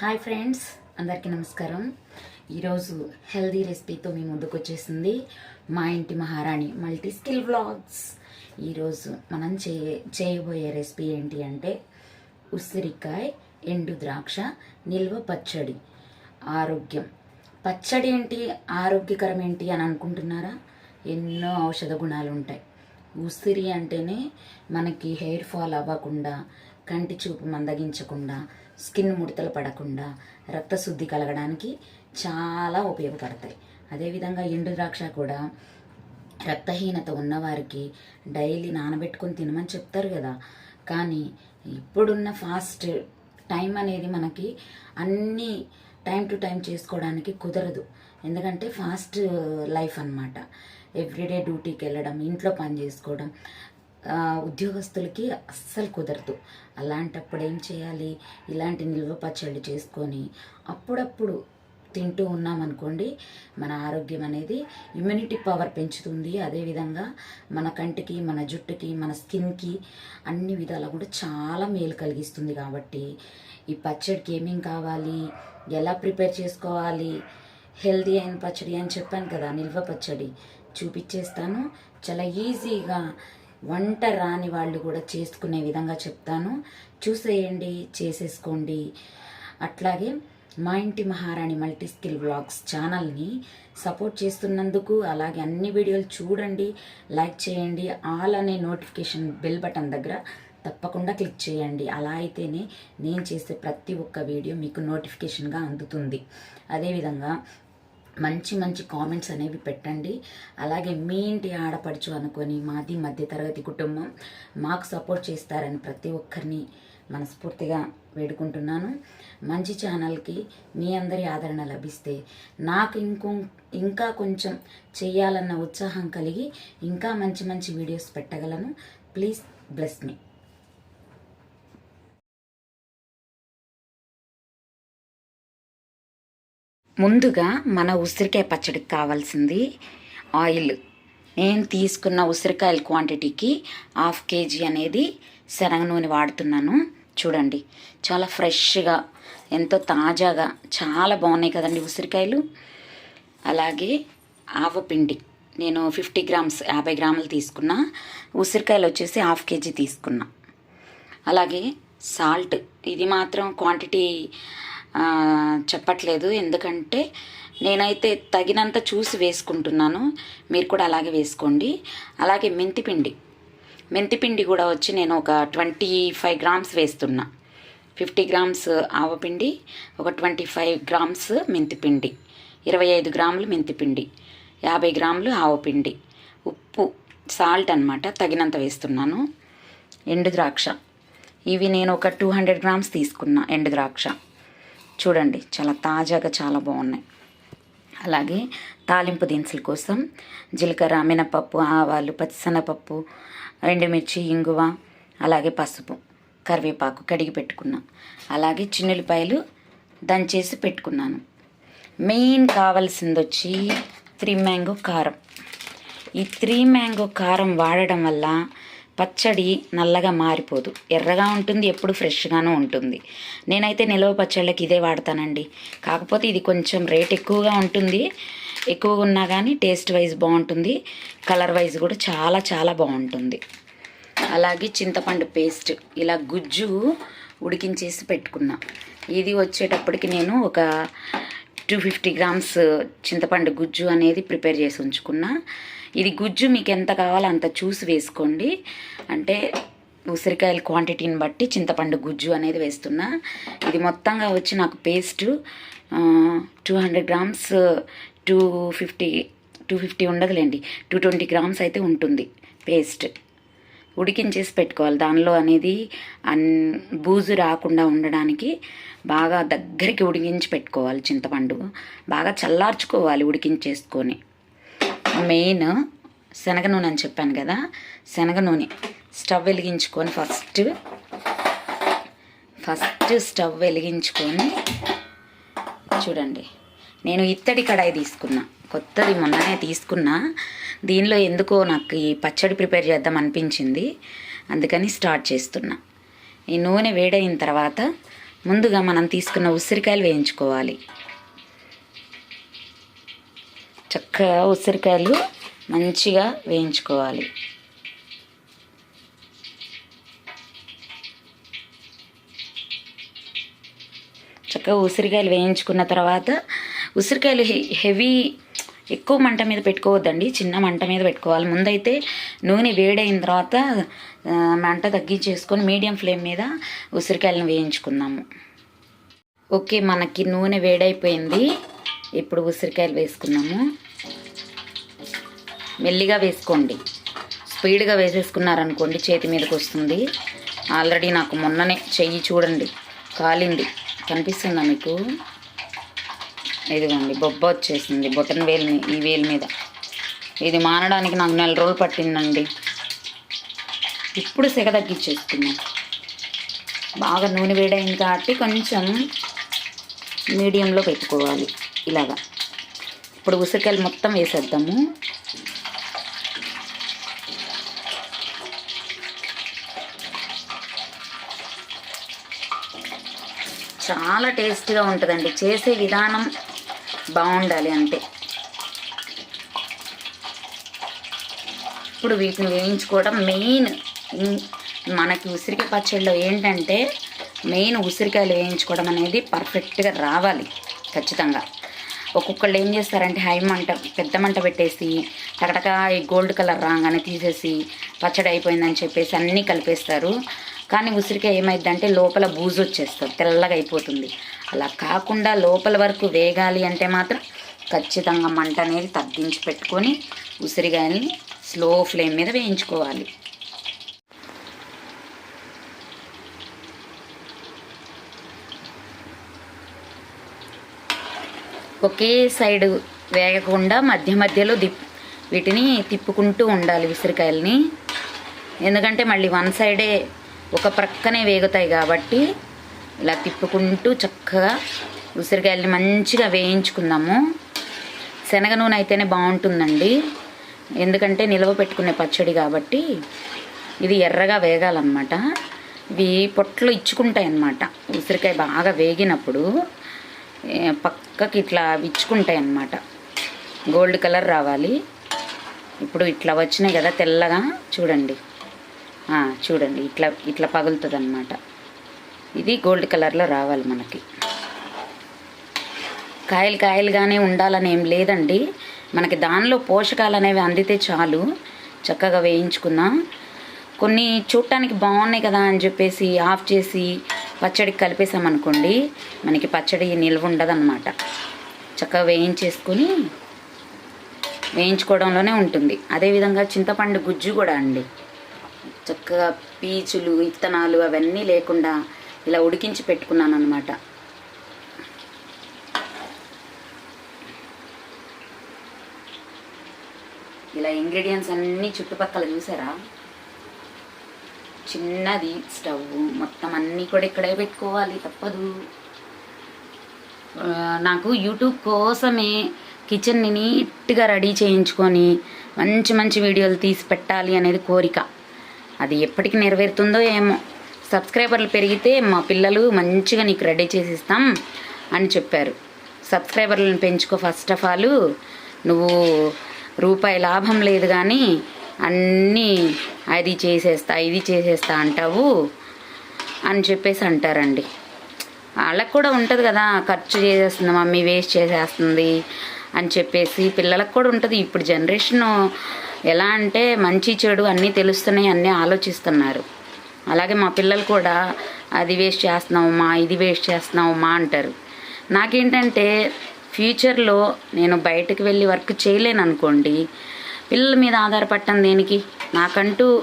Hi friends అందరికీ నమస్కారం. ఈరోజు హెల్దీ రెసిపీతో మీ ముందుకు వచ్చేసింది మా ఇంటి మహారాణి మల్టీ స్కిల్ వ్లాగ్స్. ఈరోజు మనం చేయ చేయబోయే రెసిపీ ఏంటి అంటే ఉసిరికాయ ఎండు ద్రాక్ష నిల్వ పచ్చడి. ఆరోగ్యం. పచ్చడి ఏంటి? ఆరోగ్యకరం ఏంటి అని అనుకుంటున్నారా? ఎన్నో ఔషధ గుణాలు ఉంటాయి. ఉసిరి అంటేనే మనకి హెయిర్ ఫాల్ అవ్వకుండా కంటి చూపు మందగించకుండా స్కిన్ ముడతలు పడకుండా రక్తశుద్ధి కలగడానికి చాలా ఉపయోగపడతాయి. అదేవిధంగా ఎండు ద్రాక్ష కూడా రక్తహీనత ఉన్నవారికి డైలీ నానబెట్టుకొని తినమని చెప్తారు కదా. కానీ ఇప్పుడున్న ఫాస్ట్ టైం అనేది మనకి అన్నీ టైం టు టైం చేసుకోవడానికి కుదరదు. ఎందుకంటే ఫాస్ట్ లైఫ్ అన్నమాట. ఎవ్రీడే డ్యూటీకి వెళ్ళడం ఇంట్లో పని చేసుకోవడం ఉద్యోగస్తులకి అస్సలు కుదరదు. అలాంటప్పుడు ఏం చేయాలి? ఇలాంటి నిల్వ పచ్చళ్ళు చేసుకొని అప్పుడప్పుడు తింటూ ఉన్నామనుకోండి మన ఆరోగ్యం అనేది ఇమ్యూనిటీ పవర్ పెంచుతుంది. అదేవిధంగా మన కంటికి మన జుట్టుకి మన స్కిన్కి అన్ని విధాలా కూడా చాలా మేలు కలిగిస్తుంది కాబట్టి ఈ పచ్చడికి ఏమేం కావాలి? ఎలా ప్రిపేర్ చేసుకోవాలి? హెల్దీ అయిన పచ్చడి అని చెప్పాను కదా నిల్వ పచ్చడి. చూపించేస్తాను చాలా ఈజీగా వంట రాని వాళ్ళు కూడా చేసుకునే విధంగా చెప్తాను. చూసేయండి చేసేసుకోండి. అట్లాగే మా ఇంటి మహారాణి మల్టీ స్కిల్ బ్లాగ్స్ ఛానల్ని సపోర్ట్ చేస్తున్నందుకు అలాగే అన్ని వీడియోలు చూడండి లైక్ చేయండి ఆల్ అనే నోటిఫికేషన్ బెల్ బటన్ దగ్గర తప్పకుండా క్లిక్ చేయండి. అలా అయితేనే నేను చేసే ప్రతి ఒక్క వీడియో మీకు నోటిఫికేషన్గా అందుతుంది. అదేవిధంగా మంచి మంచి కామెంట్స్ అనేవి పెట్టండి. అలాగే మీ ఇంటి ఆడపడుచు అనుకొని మాది మధ్యతరగతి కుటుంబం మాకు సపోర్ట్ చేస్తారని ప్రతి ఒక్కరిని మనస్ఫూర్తిగా వేడుకుంటున్నాను. మంచి ఛానల్కి మీ అందరి ఆదరణ లభిస్తే నాకు ఇంకో ఇంకా కొంచెం చేయాలన్న ఉత్సాహం కలిగి ఇంకా మంచి మంచి వీడియోస్ పెట్టగలను. ప్లీజ్ బ్లెస్ మీ ముందుగా మన ఉసిరికాయ పచ్చడికి కావాల్సింది ఆయిల్. నేను తీసుకున్న ఉసిరికాయల క్వాంటిటీకి హాఫ్ కేజీ అనేది శనగ నూనె వాడుతున్నాను. చూడండి చాలా ఫ్రెష్గా ఎంతో తాజాగా చాలా బాగున్నాయి కదండి ఉసిరికాయలు. అలాగే ఆవపిండి నేను ఫిఫ్టీ గ్రామ్స్ యాభై గ్రాములు తీసుకున్నా. ఉసిరికాయలు వచ్చేసి హాఫ్ కేజీ తీసుకున్నా. అలాగే సాల్ట్. ఇది మాత్రం క్వాంటిటీ చెప్పట్లేదు. ఎందుకంటే నేనైతే తగినంత చూసి వేసుకుంటున్నాను. మీరు కూడా అలాగే వేసుకోండి. అలాగే మెంతిపిండి. మెంతిపిండి కూడా వచ్చి నేను ఒక ట్వంటీ ఫైవ్ గ్రామ్స్ వేస్తున్నా. ఫిఫ్టీ గ్రామ్స్ ఆవపిండి ఒక ట్వంటీ ఫైవ్ గ్రామ్స్ మెంతిపిండి ఇరవై ఐదు గ్రాములు మెంతిపిండి యాభై గ్రాములు ఆవపిండి. ఉప్పు సాల్ట్ అన్నమాట తగినంత వేస్తున్నాను. ఎండు ద్రాక్ష. ఇవి నేను ఒక టూ హండ్రెడ్ గ్రామ్స్ తీసుకున్నా ఎండు ద్రాక్ష. చూడండి చాలా తాజాగా చాలా బాగున్నాయి. అలాగే తాలింపు దినుసుల కోసం జీలకర్ర మినపప్పు ఆవాలు పచ్చిసెనపప్పు ఎండుమిర్చి ఇంగువ అలాగే పసుపు కరివేపాకు కడిగి పెట్టుకున్నా. అలాగే చిన్నులపాయలు దంచేసి పెట్టుకున్నాను. మెయిన్ కావాల్సింది వచ్చి త్రీ మ్యాంగో కారం. ఈ త్రీ మ్యాంగో కారం వాడడం వల్ల పచ్చడి నల్లగా మారిపోదు. ఎర్రగా ఉంటుంది ఎప్పుడు ఫ్రెష్గానూ ఉంటుంది. నేనైతే నిలవ పచ్చళ్ళకి ఇదే వాడతానండి. కాకపోతే ఇది కొంచెం రేట్ ఎక్కువగా ఉంటుంది. ఎక్కువగా ఉన్నా కానీ టేస్ట్ వైజ్ బాగుంటుంది. కలర్ వైజ్ కూడా చాలా చాలా బాగుంటుంది. అలాగే చింతపండు పేస్ట్. ఇలా గుజ్జు ఉడికించేసి పెట్టుకున్నా. ఇది వచ్చేటప్పటికి నేను ఒక టూ ఫిఫ్టీ గ్రామ్స్ చింతపండు గుజ్జు అనేది ప్రిపేర్ చేసి ఉంచుకున్నా. ఇది గుజ్జు మీకు ఎంత కావాలో అంత చూసి వేసుకోండి. అంటే ఉసిరికాయల క్వాంటిటీని బట్టి చింతపండు గుజ్జు అనేది వేస్తున్నా. ఇది మొత్తంగా వచ్చి నాకు paste two hundred grams two fifty two fifty ఉండదులేండి. Two twenty grams అయితే ఉంటుంది పేస్ట్ ఉడికించేసి పెట్టుకోవాలి. దానిలో అనేది అన్ బూజు రాకుండా ఉండడానికి బాగా దగ్గరికి ఉడికించి పెట్టుకోవాలి చింతపండు. బాగా చల్లార్చుకోవాలి ఉడికించేసుకొని. మెయిన్ శనగ నూనె అని చెప్పాను కదా శనగ నూనె. స్టవ్ వెలిగించుకొని ఫస్ట్ ఫస్ట్ స్టవ్ వెలిగించుకొని చూడండి. నేను ఇత్తడి కడాయి తీసుకున్నా. కొత్తది మొన్ననే తీసుకున్నా. దీనిలో ఎందుకో నాకు ఈ పచ్చడి ప్రిపేర్ చేద్దాం అనిపించింది. అందుకని స్టార్ట్ చేస్తున్నా. ఈ నూనె వేడైన తర్వాత ముందుగా మనం తీసుకున్న ఉసిరికాయలు వేయించుకోవాలి. చక్కగా ఉసిరికాయలు మంచిగా వేయించుకోవాలి. చక్కగా ఉసిరికాయలు వేయించుకున్న తర్వాత ఉసిరికాయలు హె- హెవీ ఎక్కువ మంట మీద పెట్టుకోవద్దండి చిన్న మంట మీద పెట్టుకోవాలి. ముందైతే నూనె వేడైన తర్వాత మంట తగ్గించేసుకొని మీడియం ఫ్లేమ్ మీద ఉసిరికాయలను వేయించుకుందాము. ఓకే మనకి నూనె వేడైపోయింది. ఇప్పుడు ఉసిరికాయలు వేసుకున్నాము. మెల్లిగా వేసుకోండి. స్పీడ్గా వేసేసుకున్నారనుకోండి చేతి మీదకి వస్తుంది. ఆల్రెడీ నాకు మొన్ననే చెయ్యి చూడండి కాలింది. కనిపిస్తుందా మీకు? ఇదిగోండి బొబ్బ వచ్చేసింది బొటన్ వేలు ఈ వేలు మీద. ఇది మానడానికి నాకు నెల రోజులు పట్టిందండి. ఇప్పుడు సెగ తగ్గించేసుకున్నాం బాగా నూనె వేడైంది కాబట్టి కొంచెం మీడియంలో పెట్టుకోవాలి. ఇలాగా. ఇప్పుడు ఉసిరికాయలు మొత్తం వేసేద్దాము. చాలా టేస్టీగా ఉంటుందండి. చేసే విధానం బాగుండాలి అంతే. ఇప్పుడు వీటిని వేయించుకోవడం మెయిన్ మనకి ఉసిరికాయ పచ్చడిలో ఏంటంటే మెయిన్ ఉసిరికాయలు వేయించుకోవడం అనేది పర్ఫెక్ట్గా రావాలి ఖచ్చితంగా. ఒక్కొక్కళ్ళు ఏం చేస్తారంటే హై మంట పెద్ద మంట పెట్టేసి టకటక ఈ గోల్డ్ కలర్ రాగానే తీసేసి పచ్చడి అయిపోయిందని చెప్పేసి అన్నీ కలిపేస్తారు. కానీ ఉసిరికాయ ఏమైందంటే లోపల బూజు వచ్చేస్తుంది తెల్లగా అయిపోతుంది. అలా కాకుండా లోపల వరకు వేగాలి అంటే మాత్రం ఖచ్చితంగా మంట అనేది తగ్గించి పెట్టుకొని ఉసిరికాయల్ని స్లో ఫ్లేమ్ మీద వేయించుకోవాలి. ఒకే సైడ్ వేగకుండా మధ్య మధ్యలో దిప్ వీటిని తిప్పుకుంటూ ఉండాలి ఉసిరికాయల్ని ఎందుకంటే మళ్ళీ వన్ సైడే ఒక ప్రక్కనే వేగుతాయి కాబట్టి ఇలా తిప్పుకుంటూ చక్కగా ఉసిరికాయల్ని మంచిగా వేయించుకుందాము. శనగ నూనె అయితేనే బాగుంటుందండి. ఎందుకంటే నిల్వ పెట్టుకునే పచ్చడి కాబట్టి ఇది ఎర్రగా వేగాలన్నమాట. ఇవి పొట్లు ఇచ్చుకుంటాయి అన్నమాట ఉసిరికాయ బాగా వేగినప్పుడు పక్కకి ఇట్లా విచ్చుకుంటాయి అన్నమాట గోల్డ్ కలర్ రావాలి. ఇప్పుడు ఇట్లా వచ్చినాయి కదా తెల్లగా చూడండి. చూడండి ఇట్లా ఇట్లా పగులుతుంది అనమాట ఇది గోల్డ్ కలర్లో రావాలి మనకి. కాయలు కాయలుగానే ఉండాలని ఏం లేదండి. మనకి దానిలో పోషకాలు అనేవి అందితే చాలు. చక్కగా వేయించుకుందాం కొన్ని చూడటానికి బాగున్నాయి కదా అని చెప్పేసి ఆఫ్ చేసి పచ్చడికి కలిపేసామనుకోండి మనకి పచ్చడి నిల్వ ఉండదన్నమాట. చక్కగా వేయించేసుకొని వేయించుకోవడంలోనే ఉంటుంది. అదేవిధంగా చింతపండు గుజ్జు కూడా అండి. చక్కగా పీచులు విత్తనాలు అవన్నీ లేకుండా ఇలా ఉడికించి పెట్టుకున్నాను అనమాట ఇలా ఇంగ్రీడియంట్స్ అన్నీ చుట్టుపక్కల చూసారా? చిన్నది స్టవ్ మొత్తం అన్నీ కూడా ఇక్కడే పెట్టుకోవాలి తప్పదు. నాకు యూట్యూబ్ కోసమే కిచెన్ని నీట్గా రెడీ చేయించుకొని మంచి మంచి వీడియోలు తీసి పెట్టాలి అనేది కోరిక. అది ఎప్పటికి నెరవేరుతుందో ఏమో. సబ్స్క్రైబర్లు పెరిగితే మా పిల్లలు మంచిగా నీకు రెడీ చేసిస్తాం అని చెప్పారు. సబ్స్క్రైబర్లను పెంచుకో ఫస్ట్ ఆఫ్ ఆల్. నువ్వు రూపాయి లాభం లేదు కానీ అన్నీ అది చేసేస్తా ఇది చేసేస్తా అంటావు అని చెప్పేసి అంటారండి. వాళ్ళకు కూడా ఉంటుంది కదా ఖర్చు చేసేస్తుంది మమ్మీ వేస్ట్ చేసేస్తుంది అని చెప్పేసి పిల్లలకు కూడా ఉంటుంది. ఇప్పుడు జనరేషన్ ఎలా అంటే మంచి చెడు అన్నీ తెలుస్తున్నాయి అన్నీ ఆలోచిస్తున్నారు. అలాగే మా పిల్లలు కూడా అది వేస్ట్ చేస్తున్నావు మా ఇది వేస్ట్ చేస్తున్నావు మా అంటారు. నాకేంటంటే ఫ్యూచర్లో నేను బయటకు వెళ్ళి వర్క్ చేయలేను అనుకోండి పిల్లల మీద ఆధారపడటం దేనికి? నాకంటూ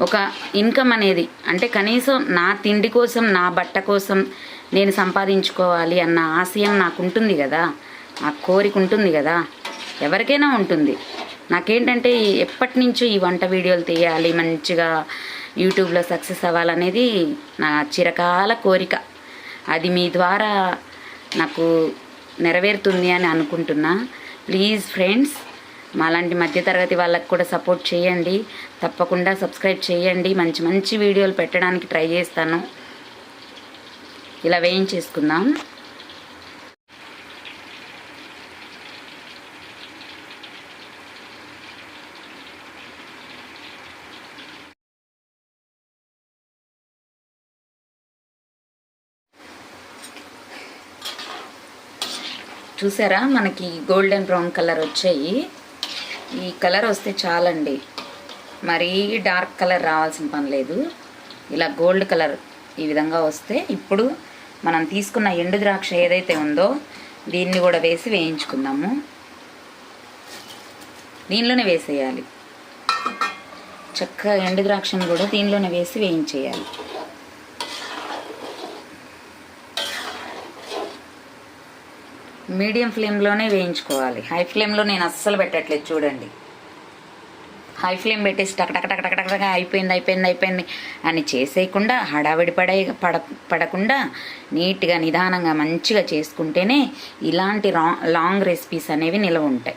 ఒక ఇన్కమ్ అనేది అంటే కనీసం నా తిండి కోసం నా బట్ట కోసం నేను సంపాదించుకోవాలి అన్న ఆశయం నాకు ఉంటుంది కదా. ఆ కోరిక ఉంటుంది కదా. ఎవరికైనా ఉంటుంది. నాకేంటంటే ఎప్పటి నుంచో ఈ వంట వీడియోలు తీయాలి మంచిగా యూట్యూబ్లో సక్సెస్ అవ్వాలనేది నా చిరకాల కోరిక. అది మీ ద్వారా నాకు నెరవేరుతుంది అని అనుకుంటున్నా. ప్లీజ్ ఫ్రెండ్స్ మాలాంటి మధ్యతరగతి వాళ్ళకి కూడా సపోర్ట్ చేయండి. తప్పకుండా సబ్స్క్రైబ్ చేయండి. మంచి మంచి వీడియోలు పెట్టడానికి ట్రై చేస్తాను. ఇలా వేయించేసుకుందాం. చూసారా? మనకి గోల్డెన్ బ్రౌన్ కలర్ వచ్చాయి. ఈ కలర్ వస్తే చాలండి. మరీ డార్క్ కలర్ రావాల్సిన పని లేదు. ఇలా గోల్డ్ కలర్ ఈ విధంగా వస్తే ఇప్పుడు మనం తీసుకున్న ఎండు ద్రాక్ష ఏదైతే ఉందో దీన్ని కూడా వేసి వేయించుకుందాము. దీనిలోనే వేసేయాలి. చక్కగా ఎండు ద్రాక్షను కూడా దీనిలోనే వేసి వేయించేయాలి. మీడియం ఫ్లేమ్లోనే వేయించుకోవాలి. హై ఫ్లేమ్లో నేను అస్సలు పెట్టట్లేదు చూడండి. హై ఫ్లేమ్ పెట్టేసి టక టక టక టక టక అయిపోయింది అయిపోయింది అయిపోయింది అని చేసేయకుండా హడావిడి పడే పడ పడకుండా నీట్గా నిదానంగా మంచిగా చేసుకుంటేనే ఇలాంటి రా లాంగ్ రెసిపీస్ అనేవి నిలవ ఉంటాయి.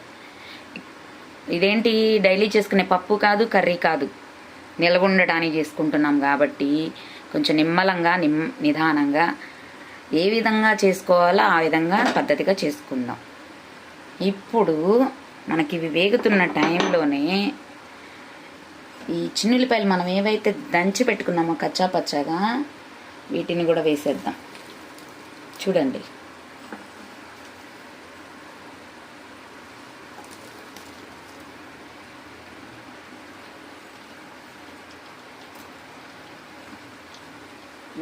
ఇదేంటి? డైలీ చేసుకునే పప్పు కాదు కర్రీ కాదు. నిలవ ఉండడానికి చేసుకుంటున్నాం కాబట్టి కొంచెం నిమ్మలంగా నిమ్ నిదానంగా ఏ విధంగా చేసుకోవాలో ఆ విధంగా పద్ధతిగా చేసుకుందాం. ఇప్పుడు మనకి ఇవి వేగుతున్న టైంలోనే ఈ చిన్నులపాయలు మనం ఏవైతే దంచి పెట్టుకున్నామో కచ్చా పచ్చాగా వీటిని కూడా వేసేద్దాం. చూడండి.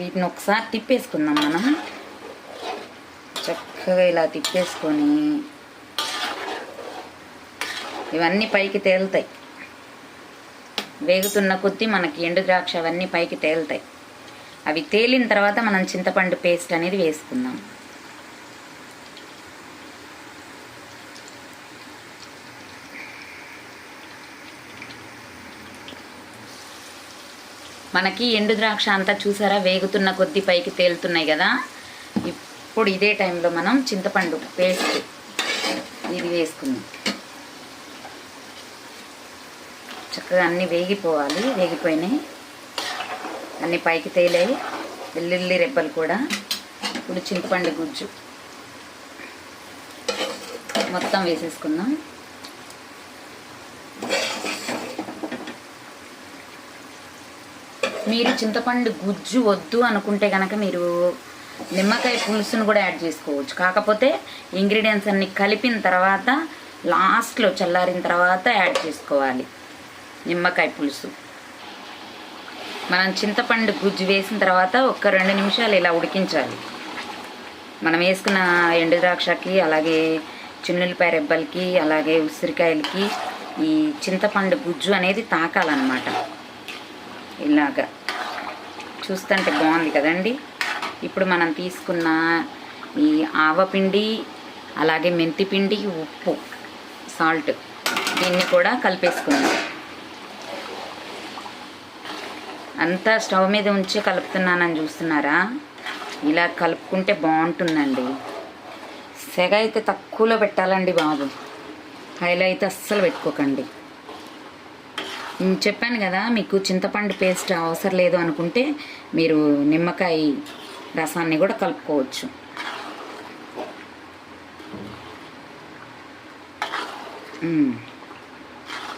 వీటిని ఒకసారి తిప్పేసుకుందాం మనం. చక్కగా ఇలా తిప్పేసుకొని ఇవన్నీ పైకి తేలుతాయి. వేగుతున్న కొద్దీ మనకి ఎండు ద్రాక్ష అవన్నీ పైకి తేలుతాయి. అవి తేలిన తర్వాత మనం చింతపండు పేస్ట్ అనేది వేసుకుందాం. మనకి ఎండు ద్రాక్ష అంతా చూసారా? వేగుతున్న కొద్ది పైకి తేలుతున్నాయి కదా. ఇప్పుడు ఇదే టైంలో మనం చింతపండు పేస్ట్ ఇది వేసుకుందాం. చక్కగా అన్నీ వేగిపోవాలి వేగిపోయినాయి. అన్నీ పైకి తేలాయి. వెల్లుల్లి రెబ్బలు కూడా. ఇప్పుడు చింతపండు గుజ్జు. మొత్తం వేసేసుకుందాం. మీరు చింతపండు గుజ్జు వద్దు అనుకుంటే కనుక మీరు నిమ్మకాయ పులుసును కూడా యాడ్ చేసుకోవచ్చు. కాకపోతే ఇంగ్రీడియంట్స్ అన్ని కలిపిన తర్వాత లాస్ట్లో చల్లారిన తర్వాత యాడ్ చేసుకోవాలి. నిమ్మకాయ పులుసు. మనం చింతపండు గుజ్జు వేసిన తర్వాత ఒక రెండు నిమిషాలు ఇలా ఉడికించాలి. మనం వేసుకున్న ఎండు ద్రాక్షకి అలాగే చిన్నులపాయ రెబ్బలకి అలాగే ఉసిరికాయలకి ఈ చింతపండు గుజ్జు అనేది తాకాలన్నమాట. ఇలాగా. చూస్తుంటే బాగుంది కదండి. ఇప్పుడు మనం తీసుకున్న ఈ ఆవపిండి అలాగే మెంతిపిండి ఉప్పు సాల్ట్ దీన్ని కూడా కలిపేసుకున్నాను అంతా స్టవ్ మీద ఉంచి కలుపుతున్నానని చూస్తున్నారా? ఇలా కలుపుకుంటే బాగుంటుందండి. సెగ అయితే తక్కువలో పెట్టాలండి బాబు. హైలో అయితే అస్సలు పెట్టుకోకండి. చెప్పాను కదా మీకు చింతపండు పేస్ట్ అవసరం లేదు అనుకుంటే మీరు నిమ్మకాయ రసాన్ని కూడా కలుపుకోవచ్చు.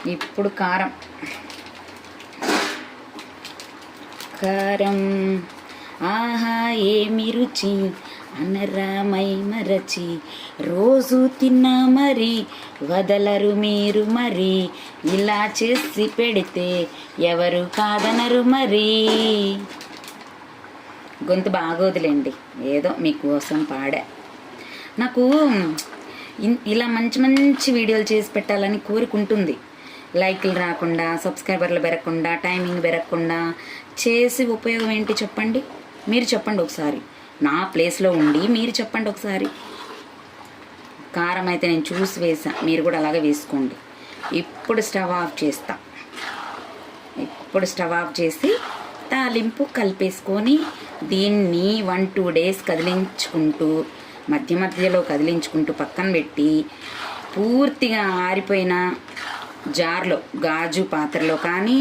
ఇప్పుడు కారం. కారం ఆహా ఏమి రుచి? అనరామై మరచి. రోజు తిన్నా మరి వదలరు మీరు మరి. ఇలా చేసి పెడితే ఎవరు కాదనరు మరి. గొంతు బాగోదులేండి ఏదో మీకోసం పాడా. నాకు ఇన్- ఇలా మంచి మంచి వీడియోలు చేసి పెట్టాలని కోరుకుంటుంది. లైక్లు రాకుండా సబ్స్క్రైబర్లు పెరగకుండా టైమింగ్ పెరగకుండా చేసి ఉపయోగం ఏంటి చెప్పండి? మీరు చెప్పండి ఒకసారి. నా ప్లేస్లో ఉండి మీరు చెప్పండి ఒకసారి. కారం అయితే నేను చూసి వేసా. మీరు కూడా అలాగే వేసుకోండి. ఇప్పుడు స్టవ్ ఆఫ్ చేస్తా. ఇప్పుడు స్టవ్ ఆఫ్ చేసి తాలింపు కలిపేసుకొని దీన్ని వన్ టూ డేస్ కదిలించుకుంటూ మధ్య మధ్యలో కదిలించుకుంటూ పక్కన పెట్టి పూర్తిగా ఆరిపోయిన జార్లో గాజు పాత్రలో కానీ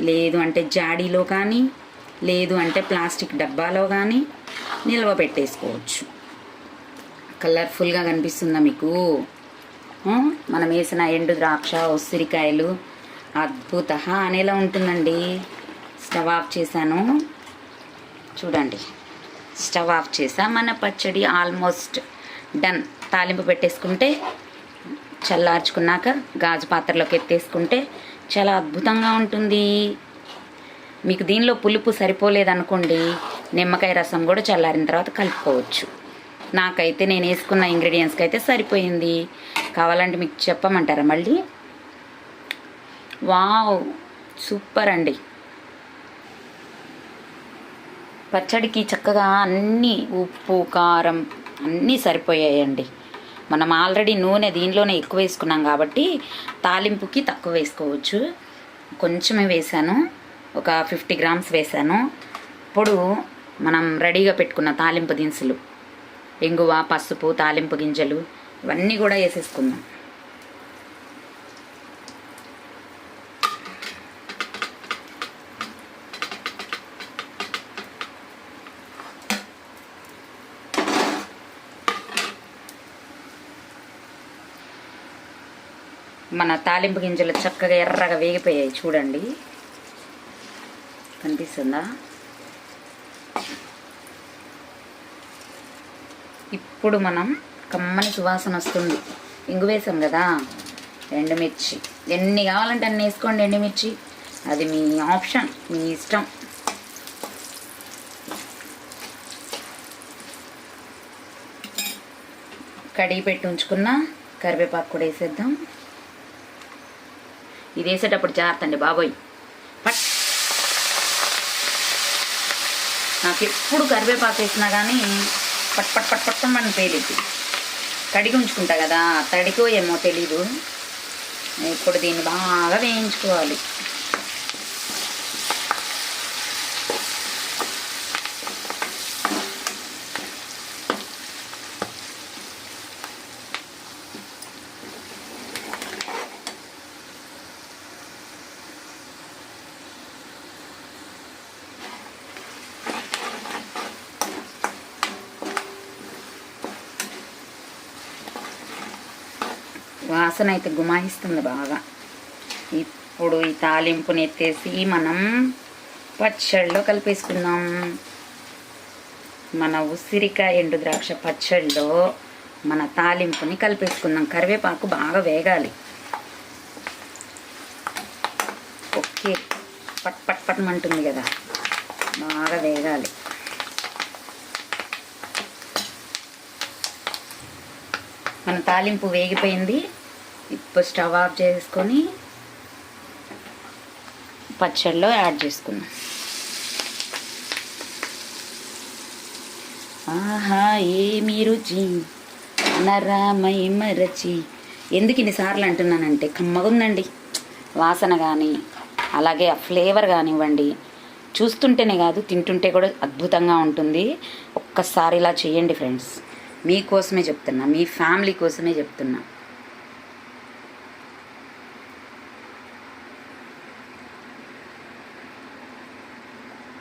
లేదు అంటే జాడీలో కానీ లేదు అంటే ప్లాస్టిక్ డబ్బాలో కానీ నిల్వ పెట్టేసుకోవచ్చు. కలర్ఫుల్గా కనిపిస్తుందా మీకు? మనం వేసిన ఎండు ద్రాక్ష ఉసిరికాయలు అద్భుత అనేలా ఉంటుందండి. స్టవ్ ఆఫ్ చేశాను. చూడండి. స్టవ్ ఆఫ్ చేసా మన పచ్చడి ఆల్మోస్ట్ డన్. తాలింపు పెట్టేసుకుంటే చల్లార్చుకున్నాక గాజు పాత్రలోకి ఎత్తేసుకుంటే చాలా అద్భుతంగా ఉంటుంది. మీకు దీనిలో పులుపు సరిపోలేదనుకోండి నిమ్మకాయ రసం కూడా చల్లారిన తర్వాత కలుపుకోవచ్చు. నాకైతే నేను వేసుకున్న ఇంగ్రీడియంట్స్కి అయితే సరిపోయింది. కావాలంటే మీకు చెప్పమంటారా మళ్ళీ? వావ్ సూపర్ అండి. పచ్చడికి చక్కగా అన్నీ ఉప్పు కారం అన్నీ సరిపోయాయండి. మనం ఆల్రెడీ నూనె దీనిలోనే ఎక్కువ వేసుకున్నాం కాబట్టి తాలింపుకి తక్కువ వేసుకోవచ్చు. కొంచెమే వేసాను ఒక ఫిఫ్టీ గ్రామ్స్ వేసాను ఇప్పుడు మనం రెడీగా పెట్టుకున్న తాలింపు దినుసులు. ఇంగువ పసుపు తాలింపు గింజలు ఇవన్నీ కూడా వేసేసుకుందాం. మన తాలింపు గింజలు చక్కగా ఎర్రగా వేగిపోయాయి చూడండి. కనిపిస్తుందా? ఇప్పుడు మనం కమ్మని సువాసన వస్తుంది. ఇంగు వేసాం కదా? ఎండుమిర్చి ఎన్ని కావాలంటే అన్ని వేసుకోండి ఎండుమిర్చి అది మీ ఆప్షన్ మీ ఇష్టం. కడిగి పెట్టి ఉంచుకున్న కరివేపాకు కూడా వేసేద్దాం. ఇది వేసేటప్పుడు జాగ్రత్త అండి బాబోయ్. పట్. నాకు ఎప్పుడు కరివేపాకు వేసినా కానీ పట్ పట్ పట్ పట్ మన పేలిద్ది. తడిగి ఉంచుకుంటా కదా తడికో ఏమో తెలీదు. ఇప్పుడు దీన్ని బాగా వేయించుకోవాలి వాసన అయితే గుమాయిస్తుంది బాగా. ఇప్పుడు ఈ తాలింపుని ఎత్తేసి మనం పచ్చడిలో కలిపేసుకుందాం. మన ఉసిరికాయ ఎండు ద్రాక్ష పచ్చడిలో మన తాలింపుని కలిపేసుకుందాం. కరివేపాకు బాగా వేగాలి. ఓకే పట్ పట్ పట్టమంటుంది కదా. బాగా వేగాలి. మన తాలింపు వేగిపోయింది. ఇప్పుడు స్టవ్ ఆఫ్ చేసుకొని పచ్చడిలో యాడ్ చేసుకున్నాం. ఆహా ఏమి రుచి? నరామై మరచి. ఎందుకు ఇన్నిసార్లు అంటున్నానంటే కమ్మగుందండి వాసన కానీ అలాగే ఆ ఫ్లేవర్ కానివ్వండి చూస్తుంటేనే కాదు తింటుంటే కూడా అద్భుతంగా ఉంటుంది. ఒక్కసారి ఇలా చేయండి ఫ్రెండ్స్. మీకోసమే చెప్తున్నా మీ ఫ్యామిలీ కోసమే చెప్తున్నా.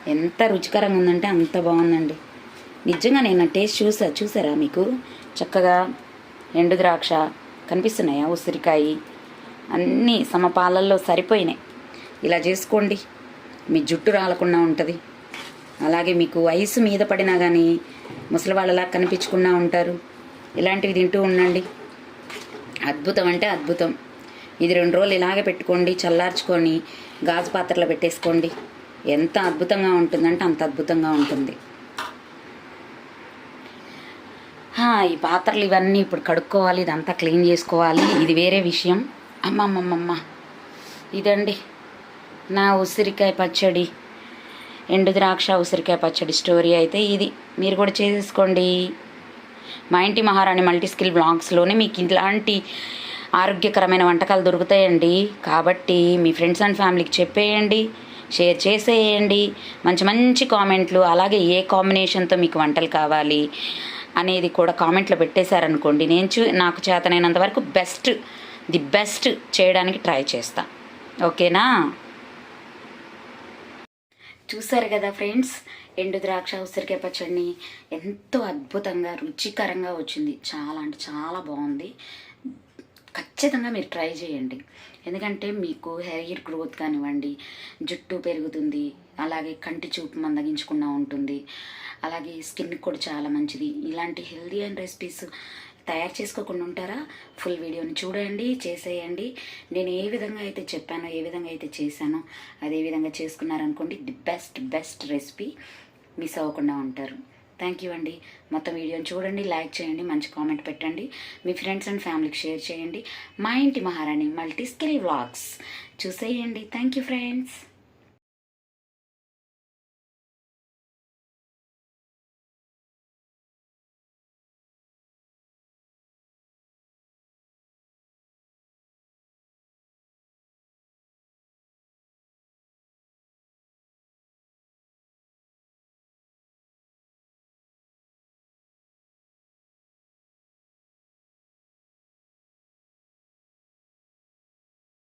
ఎంత రుచికరంగా ఉందంటే అంత బాగుందండి. నిజంగా నేను టేస్ట్ చూసా చూసారా మీకు? చక్కగా ఎండు ద్రాక్ష కనిపిస్తున్నాయా? ఉసిరికాయి అన్నీ సమపాలల్లో సరిపోయినాయి. ఇలా చేసుకోండి. మీ జుట్టు రాలకుండా ఉంటుంది. అలాగే మీకు వయసు మీద పడినా కానీ ముసలి వాళ్ళలా కనిపించకుండా ఉంటారు. ఇలాంటివి తింటూ ఉండండి. అద్భుతం అంటే అద్భుతం. ఇది రెండు రోజులు ఇలాగే పెట్టుకోండి చల్లార్చుకొని గాజు పాత్రలో పెట్టేసుకోండి. ఎంత అద్భుతంగా ఉంటుందంటే అంత అద్భుతంగా ఉంటుంది. ఈ పాత్రలు ఇవన్నీ ఇప్పుడు కడుక్కోవాలి ఇదంతా క్లీన్ చేసుకోవాలి. ఇది వేరే విషయం. అమ్మమ్మమ్మమ్మ. ఇదండి నా ఉసిరికాయ పచ్చడి. ఎండు ద్రాక్ష ఉసిరికాయ పచ్చడి స్టోరీ అయితే ఇది. మీరు కూడా చేసేసుకోండి మా ఇంటి మహారాణి మల్టీ స్కిల్ బ్లాగ్స్లోనే మీకు ఇలాంటి ఆరోగ్యకరమైన వంటకాలు దొరుకుతాయండి. కాబట్టి మీ ఫ్రెండ్స్ అండ్ ఫ్యామిలీకి చెప్పేయండి. షేర్ చేసేయండి. మంచి మంచి కామెంట్లు అలాగే ఏ కాంబినేషన్తో మీకు వంటలు కావాలి అనేది కూడా కామెంట్లో పెట్టేశారనుకోండి నేను చూ నాకు చేతనైనంత వరకు బెస్ట్ ది బెస్ట్ చేయడానికి ట్రై చేస్తా. ఓకేనా? చూసారు కదా ఫ్రెండ్స్ ఎండు ద్రాక్ష ఉసిరికాయ పచ్చడిని ఎంతో అద్భుతంగా రుచికరంగా వచ్చింది. చాలా అంటే చాలా బాగుంది. ఖచ్చితంగా మీరు ట్రై చేయండి. ఎందుకంటే మీకు హెయిర్ గ్రోత్ కానివ్వండి జుట్టు పెరుగుతుంది అలాగే కంటి చూపు మందగించకుండా ఉంటుంది అలాగే స్కిన్ కూడా చాలా మంచిది. ఇలాంటి హెల్దీ అండ్ రెసిపీస్ తయారు చేసుకోకుండా ఉంటారా? ఫుల్ వీడియోని చూడండి చేసేయండి. నేను ఏ విధంగా అయితే చెప్పానో ఏ విధంగా అయితే చేశానో అదే విధంగా చేసుకున్నారనుకోండి the best best recipe miss అవ్వకుండా ఉంటారు. థ్యాంక్ యూ అండి. మొత్తం వీడియోని చూడండి లైక్ చేయండి మంచి కామెంట్ పెట్టండి. మీ ఫ్రెండ్స్ అండ్ ఫ్యామిలీకి షేర్ చేయండి. మా ఇంటి మహారాణి మల్టీ స్కిల్ వ్లాగ్స్ చూసేయండి. Thank you friends